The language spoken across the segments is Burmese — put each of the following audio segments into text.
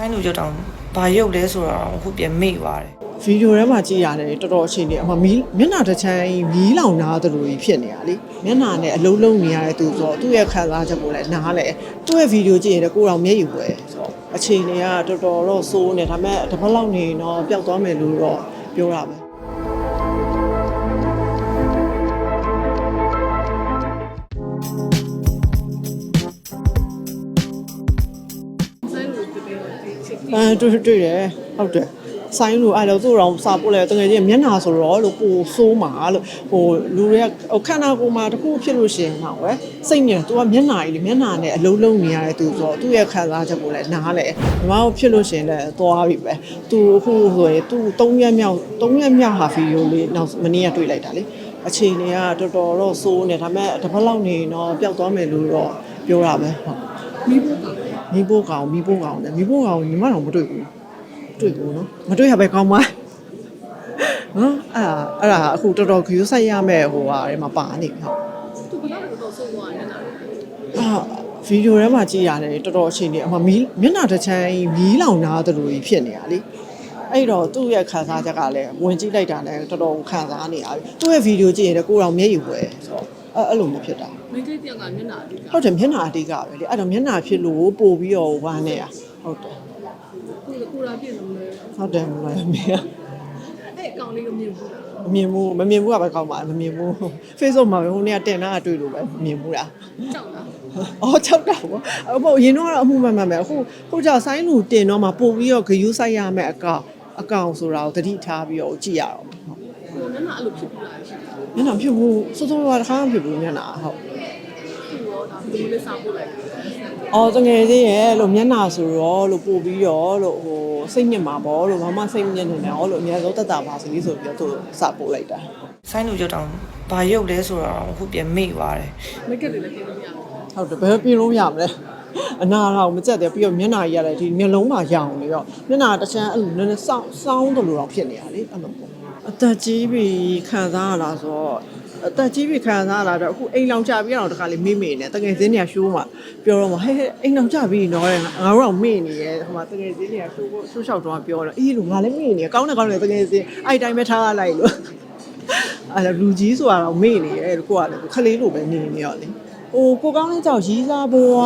ဆိုင်းလူကြောက်တောင်ဘာရုပ်လဲဆိုတော့အခုပြန်မေ့သွားတယ်ဗီဒီယိုထဲမှာကြည့်ရတယ်တော်တော်အချိန်ကြီးအမမီးမျက်နှာတစ်ချမ်းမီးလောင်နာသလိုကြီးဖြစ်နေရလေမျက်နှာနဲ့အလုံးလုံးနေရတဲ့သူဆိုတော့သူ့ရဲ့ခံစားချက်ကိုလည်းနားလဲသူ့ရဲ့ဗီဒီယိုကြည့်ရင်လည်းကိုယ်တော်မျက်ရည်ပွဲဆိုတော့အချိန်တွေကတော်တော်တော့စိုးနေဒါပေမဲ့တစ်ပတ်လောက်နေရင်တော့ပျောက်သွားမယ်လို့တော့ပြောတာပဲ အဲတွေ့တွေ့တယ်ဟုတ်တယ်ဆိုင်လို့အဲ့တော့သူ့တော်စာပို့လဲတကယ်ကြီးမျက်နှာဆိုတော့လို့ပိုဆိုးမှာလို့ဟိုလူတွေကဟိုခန္ဓာကိုယ်မှာတခုဖြစ်လို့ရှိရင်တော့ဝဲစိတ်ညစ်သူကမျက်နှာကြီးလေမျက်နှာနဲ့အလုံးလုံးနေရတဲ့သူဆိုတော့သူ့ရဲ့ခံစားချက်ကိုလည်းနားလဲဒီမှာဖြစ်လို့ရှိရင်လည်းသွားပြီပဲသူအခုဆိုရင်သူ3ရက်မြောက်3ရက်မြောက်ဟာဗီဒီယိုလေးနောက်မနေ့ကတွေ့လိုက်တာလေအချိန်တွေကတော်တော်တော့စိုးနေဒါပေမဲ့တစ်ပတ်လောက်နေရင်တော့ပျောက်သွားမယ်လို့တော့ပြောတာပဲဟုတ်မီးပိုး ကောင်မီးပိုးကောင်တယ်မီးပိုးကောင်ညီမတော့မတွေ့ဘူးတွေ့ဘူးနော်မတွေ့ရပဲကောင်းပါနော်အဲ့ဒါအဲ့ဒါအခုတော်တော် view ဆိုင်ရမဲ့ဟိုဟာတွေမှာပါနေပြီဟုတ်သူဘယ်တော့တော့ဆုံးသွားတယ်နားအာဗီဒီယိုထဲမှာကြည့်ရတယ်တော်တော်အချိန်ကြီးအမမီးမျက်နှာတစ်ချမ်းမီးလောင်နာသလိုကြီးဖြစ်နေရလေအဲ့တော့သူ့ရဲ့ခံစားချက်ကလည်းဝင်ကြည့်လိုက်တာလည်းတော်တော်ခံစားနေရပြီသူ့ရဲ့ဗီဒီယိုကြည့်ရင်လည်းကိုယ်တော်မျက်ရည်ဝဲဆိုတော့ အဲ့အဲ့လိုမျိုးဖြစ်တာမိန်းကလေးတယောက်ကမျက်နှာအတူကဟုတ်တယ်မျက်နှာအတိတ်ကပဲလေအဲ့တော့မျက်နှာဖြစ်လို့ပို့ပြီးတော့ဝမ်းနေရဟုတ်တယ်ကိုကိုရာပြည့်လို့လဲဟုတ်တယ်မလားမင်းအဲ့အကောင်လေးကိုမြင်ဘူးလားမမြင်ဘူးမမြင်ဘူးကပဲကောင်းပါမမြင်ဘူး Facebook မှာပဲဟိုနေ့ကတင်တာတွေ့လို့ပဲမမြင်ဘူးလားကြောက်လားအော်၆တာပေါ့အမအရင်တော့အမှုမှန်မှန်ပဲအခုခုကြောင့်ဆိုင်းလူတင်တော့မှပို့ပြီးတော့ဂယူးဆိုင်ရမယ်အကောင့်အကောင့်ဆိုတာကိုတတိထားပြီးတော့ကြည့်ရအောင်ဟုတ်ကိုမျက်နှာအဲ့လိုဖြစ်ပြီးလာရှိတယ် မျက်နှာဖြစ်ဘူးစိုးစိုးရွားတစ်ခါမှဖြစ်ဘူးမျက်နှာဟုတ်သူရောဒါဘယ်လိုလဲစာပို့လိုက်အော်တငယ်ချင်းရဲ့လို့မျက်နှာဆိုတော့လို့ပို့ပြီးတော့လို့ဟိုစိတ်ညစ်မှာပေါ့လို့မမစိတ်ညစ်နေတယ်ဟောလို့အများဆုံးတက်တာပါစီဆိုပြီးတော့သူစပို့လိုက်တာဆိုင်းလူကြောက်တောင်ဘာရုပ်လဲဆိုတော့အခုပြန်မေ့သွားတယ်မိတ်ကလေးလည်းပြင်လို့မရဘူးဟုတ်တယ်ဘယ်ပြင်လို့ရမလဲအနာတော့မကြက်တယ်ပြီးတော့မျက်နှာကြီးရတယ်ဒီမျက်လုံးမှာရောင်နေတော့မျက်နှာတစ်ချမ်းအဲ့လိုနည်းနည်းစောင်းစောင်းတယ်လို့တော့ဖြစ်နေရလေအဲ့လိုပေါ့ အသက်ကြီးပြီခံစားရလားဆိုတော့အသက်ကြီးပြီခံစားရတာတော့အခုအိမ်လောင်ကြပြီးတော့တခါလေးမေ့မေ့နေတကယ်စင်းနေရှိုးမှာပြောတော့မှဟဲ့ဟဲ့အိမ်လောင်ကြပြီနော်တဲ့ငါတို့တော့မေ့နေရဲ့ဟိုမှာတကယ်စင်းနေရှိုးဖို့ရှိုးလျှောက်တော့ပြောတော့အေးလို့ငါလည်းမေ့နေကောင်းတယ်ကောင်းတယ်တကယ်စင်းအဲ့တိုင်းပဲထားရလိုက်လို့အဲ့ဒါလူကြီးဆိုတာတော့မေ့နေရဲ့ကိုကလည်းခလေးလိုပဲနေနေရောလေ ဟိုကိုကောင်းလေးကြောင့်ရီးစားဘိုးက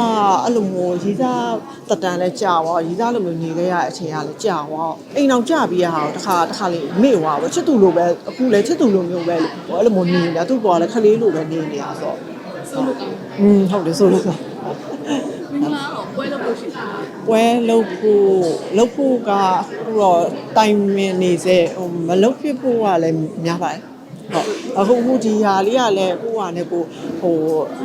အဲ့လိုမျိုးရီးစားတတန်လဲကြာသွားရီးစားလိုမျိုးနေခဲ့ရတဲ့အချိန်ကလည်းကြာသွားအိမ်အောင်ကြာပြီးရအောင်တခါတခါလေးမေ့သွားပေါ့ချစ်သူလိုပဲအခုလည်းချစ်သူလိုမျိုးပဲဟိုအဲ့လိုမျိုးနေနေတာသူ့ကောကလည်းခလေးလိုပဲနေနေတာဆိုတော့ဆုံးလို့ကောင်းอืมဟုတ်တယ်ဆိုလို့ဆိုမင်္ဂလာတော့ပွဲလို့လို့ရှိတယ်ပွဲလုတ်ဖို့လုတ်ဖို့ကအခုတော့တိုင်မင်နေစေဟိုမလုတ်ဖြစ်ဖို့ကလည်းများပါတယ် ဟုတ်အခုအခုဒီဟာလေးကလည်းကိုကလည်းကိုဟို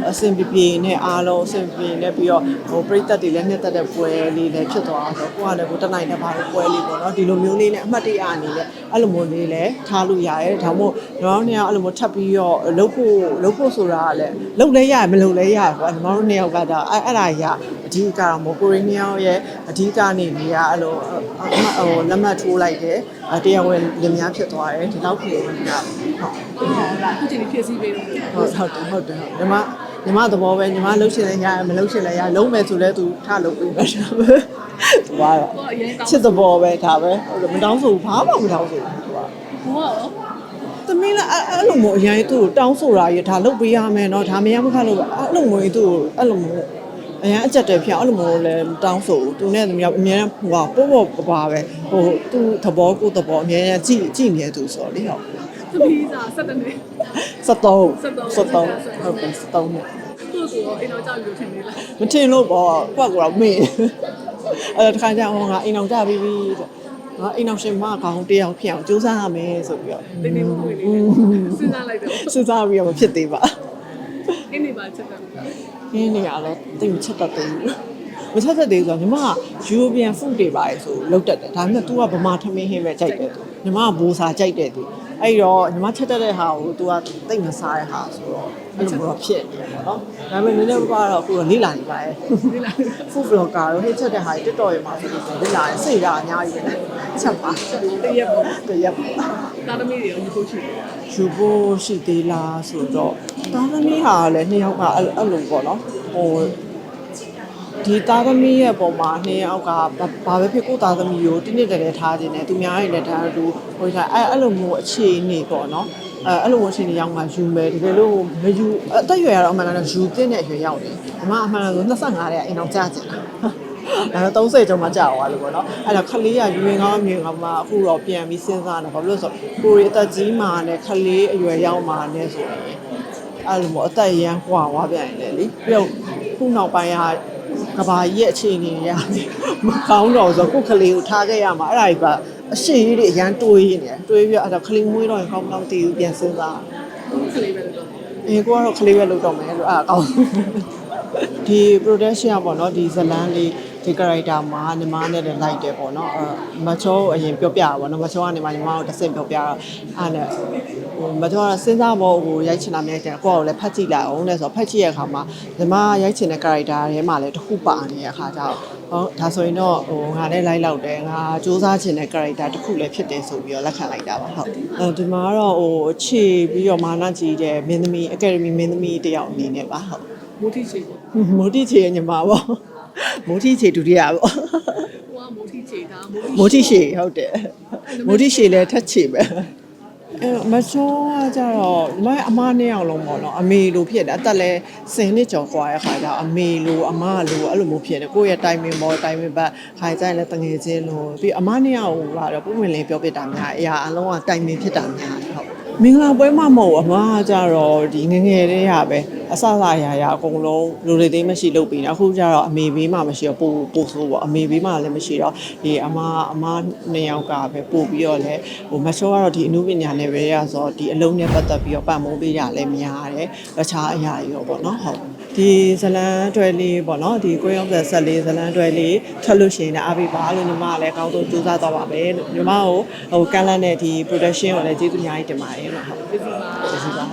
အစင်ပြေပြေနဲ့အားလုံးအစင်ပြေနဲ့ပြီးတော့ဟိုပြိသက်တွေလည်းနှစ်သက်တဲ့ပွဲလေးလည်းဖြစ်သွားတော့ကိုကလည်းကိုတနိုင်တဲ့ဘာလို့ပွဲလေးပေါ့နော်ဒီလိုမျိုးလေးနဲ့အမှတ်တရအနေနဲ့အဲ့လိုမျိုးလေးလည်းထားလို့ရတယ်ဒါမှမဟုတ်တော့နှစ်ယောက်အဲ့လိုမျိုးထပ်ပြီးတော့လုတ်ဖို့လုတ်ဖို့ဆိုတာကလည်းလုတ်လဲရမလုတ်လဲရပေါ့ညီမတို့နှစ်ယောက်ကဒါအဲ့အဲ့ဒါကြီးက အဓိကတော့မိုကိုရီးနီးယားရဲ့အဓိကနေနေရအဲ့လိုအမှတ်ဟိုလက်မှတ်ထိုးလိုက်တယ်အတရားဝင်လင်များဖြစ်သွားတယ်ဒီလောက်ဖြစ်ဝင်တာဟုတ် အခုချိန်ဖြည့်ဆည်းပေးတော့ ဟုတ်ဟုတ်တယ်ဟုတ်တယ်ဟုတ်ညီမညီမသဘောပဲညီမလှုပ်ရှင်လည်းရတယ်မလှုပ်ရှင်လည်းရလုံးမယ်ဆိုလဲသူထားလုပ်ပြီးပဲဒါပဲသူကတော့ ကိုအရင်ကောင်း ချစ်သဘောပဲဒါပဲဟုတ်တယ်မတောင်းဆိုဘူးဘာမှမတောင်းဆိုဘူးသူက ဘိုးရော သမီးလည်းအဲ့အဲ့လိုမျိုးအရင်သူ့ကိုတောင်းဆိုတာရဒါလုပ်ပေးရမယ်เนาะဒါမရမခလို့ပဲအဲ့လိုမျိုးသူ့ကိုအဲ့လိုမျိုး အရင်အကြက်တယ်ဖြစ်အောင်အဲ့လိုမျိုးလည်းမတောင်းဆိုဘူးသူနဲ့သမီးကအများဟိုကပို့ပို့ပပါပဲဟိုသူ့သဘောကိုယ်သဘောအများကြီးကြည့်ကြည့်နေသူဆိုတော့လေဟုတ်သမီးစားဆက်တဲ့နေ73 73 73ဟုတ်ပြီ73နဲ့သူ့ကိုအိမ်တော်ကြောက်ယူထင်နေလားမထင်လို့ပေါ့ကွက်ကတော့မေ့အဲ့ဒါတခါကျဟောငါအိမ်အောင်ကြပြီးပြီတဲ့ငါအိမ်အောင်ရှင်မကောင်တယောက်ဖြစ်အောင်ကြိုးစားရမယ်ဆိုပြီးတော့တင်းတင်းမွေးနေတယ်စဉ်းစားလိုက်တော့စဉ်းစားပြီးတော့မဖြစ်သေးပါအင်းနေပါချက်တယ် ခင်းနေရတော့တိတ်မချက်တတ်သေးဘူးမချက်တတ်သေးဆိုတော့ညီမက European food တွေပါလေဆိုလောက်တတ်တယ်ဒါပေမဲ့ तू ကဗမာထမင်းဟင်းပဲကြိုက်တယ်သူ ညီမကဘိုးစာကြိုက်တယ်သူအဲ့တော့ညီမချက်တတ်တဲ့ဟာကို तू ကတိတ်မစားတဲ့ဟာဆိုတော့အဲ့လိုမျိုးတော့ဖြစ်နေတယ်ပေါ့နော်ဒါပေမဲ့နည်းနည်းပါးတော့အခုတော့လိလာနေပါရဲ့ဒီလား food blogger တို့ဟိတ်ချက်တဲ့ဟာတွေ TikTok ရေမှာဆိုလို့ဆိုလိလာရင်စိတ်ကအများကြီးပဲချက်ပါတရက်ပေါ့တရက်ပါတာသမီးတွေရောဒီကိုရှိတယ်ယူဖို့ရှိသေးလားဆိုတော့တာသမီးဟာလည်းနှစ်ယောက်ကအဲ့အဲ့လိုပေါ့နော်ဟို ဒီသားသမီးရဲ့ပုံမှာနှစ်ယောက်ကဘာဘာပဲဖြစ်ကိုယ်သားသမီးကိုတင်းတင်းတယ်တယ်ထားခြင်းနဲ့သူများရဲ့လက်ထပ်သူဟိုကအဲ့အဲ့လိုမျိုးအခြေအနေပေါ့နော်အဲအဲ့လိုအခြေအနေရောက်မှယူမယ်တကယ်လို့မယူအသက်အရွယ်ကတော့အမှန်တမ်းယူသင့်တဲ့အရွယ်ရောက်တယ်အမအမှန်တမ်းဆို25ရဲ့အိမ်အောင်ကြာကျင်တာအဲတော့30ကျော်မှကြာသွားလို့ပေါ့နော်အဲ့တော့ခလေးကယူရင်ကောင်းမြင်ကောင်းမှအခုတော့ပြန်ပြီးစဉ်းစားတယ်ဘာလို့လဲဆိုတော့ကိုရီအသက်ကြီးမှနဲ့ခလေးအရွယ်ရောက်မှနဲ့ဆိုရင်အဲ့လိုမျိုးအသက်ရမ်းကွာသွားပြန်တယ်လေပြီးတော့ခုနောက်ပိုင်းက ကဘာကြီးရဲ့အခြေအနေရမကောင်းတော့ဆိုကိုယ်ခလေးကိုထားခဲ့ရမှာအဲ့ဒါကြီးကအရှိကြီးတွေအရန်တွေးနေတယ်တွေးပြီးတော့အဲ့တော့ခလေးမွေးတော့ရင်ကောင်းကောင်းတည်ပြီးပြန်စဉ်းစားကလေးပဲတော့အေးကိုကတော့ကလေးပဲလုပ်တော့မယ်လို့အဲ့ဒါကောင်းဒီ production ကပေါ့နော်ဒီဇလန်းလေး ဒီ character မှာညီမနဲ့လည်းလိုက်တယ်ပေါ့နော်အဲမချောကိုအရင်ပြောပြတာပေါ့နော်မချောကနေမှညီမကိုတစ်ဆင့်ပြောပြတော့အဲ့နဲ့ဟိုမချောကစဉ်းစားဖို့ဟိုရိုက်ချင်တာများတယ်ကိုယ့်ကိုလည်းဖတ်ကြည့်လိုက်အောင်လဲဆိုတော့ဖတ်ကြည့်ရခါမှာညီမရိုက်ချင်တဲ့ character ထဲမှာလည်းတစ်ခုပါနေတဲ့အခါကျတော့ဟောဒါဆိုရင်တော့ဟိုငါလည်းလိုက်လောက်တယ်ငါစူးစမ်းချင်တဲ့ character တစ်ခုလည်းဖြစ်တယ်ဆိုပြီးတော့လက်ခံလိုက်တာပါဟုတ်အဲဒီမှာကတော့ဟိုအခြေပြီးတော့မာနကြီးတဲ့မင်းသမီး academy မင်းသမီးတယောက်အနေနဲ့ပါဟုတ်မိုးတိချေပေါ့မိုးတိချေညီမပေါ့ မိုးတိချေဒုတိယပေါ့ ဟိုကမိုးတိချေတာမိုးတိ မိုးတိချေဟုတ်တယ်မိုးတိချေလည်းထက်ချေပဲအဲမချောကကြတော့မအမနှစ်ယောက်လုံးပေါ့နော်အမေလိုဖြစ်တယ်အသက်လည်းစင်နှစ်ကျော်กว่าရဲ့ခါကျတော့အမေလိုအမလိုအဲ့လိုမျိုးဖြစ်တယ်ကိုယ့်ရဲ့တိုင်မင်မော်တိုင်မင်ဘတ်ခါကြရင်လည်းတငယ်ချင်းလိုပြီးအမနှစ်ယောက်ကတော့ပုံဝင်လင်းပြောပြတာများအရာအလုံးကတိုင်မင်ဖြစ်တာများတယ်ဟုတ် မင်္ဂလာပွဲမှာမဟုတ်ဘူးအမကကြတော့ဒီငယ်ငယ်လေးရပဲအဆအဆအရာရာအကုန်လုံးလူတွေသိမ်းမရှိလုပ်ပြီးနေအခုကျတော့အမေဘေးမှာမရှိတော့ပို့ပို့ဆိုးပေါ့အမေဘေးမှာလည်းမရှိတော့ဒီအမအမနှစ်ယောက်ကပဲပို့ပြီးတော့လဲဟိုမချောကတော့ဒီအမှုပညာနယ်ပဲရဆိုတော့ဒီအလုံးနဲ့ပတ်သက်ပြီးတော့ပံ့ပိုးပေးကြလည်းများတယ်တခြားအရာတွေရောပေါ့နော်ဟုတ် ဒီဇလန်တွဲလေးပေါ့နော်ဒီကိုရောက်တဲ့ဆက်လေးဇလန်တွဲလေးထွက်လို့ရှိရင်လည်းအားပေးပါလို့ညီမကလည်းကောင်းဆုံးကြိုးစားသွားပါမယ်လို့ညီမကိုဟိုကန်လန့်တဲ့ဒီ production ကိုလည်းကျေးဇူးအများကြီးတင်ပါတယ်လို့ဟုတ်ပစ္စည်းပါကျေးဇူးပါ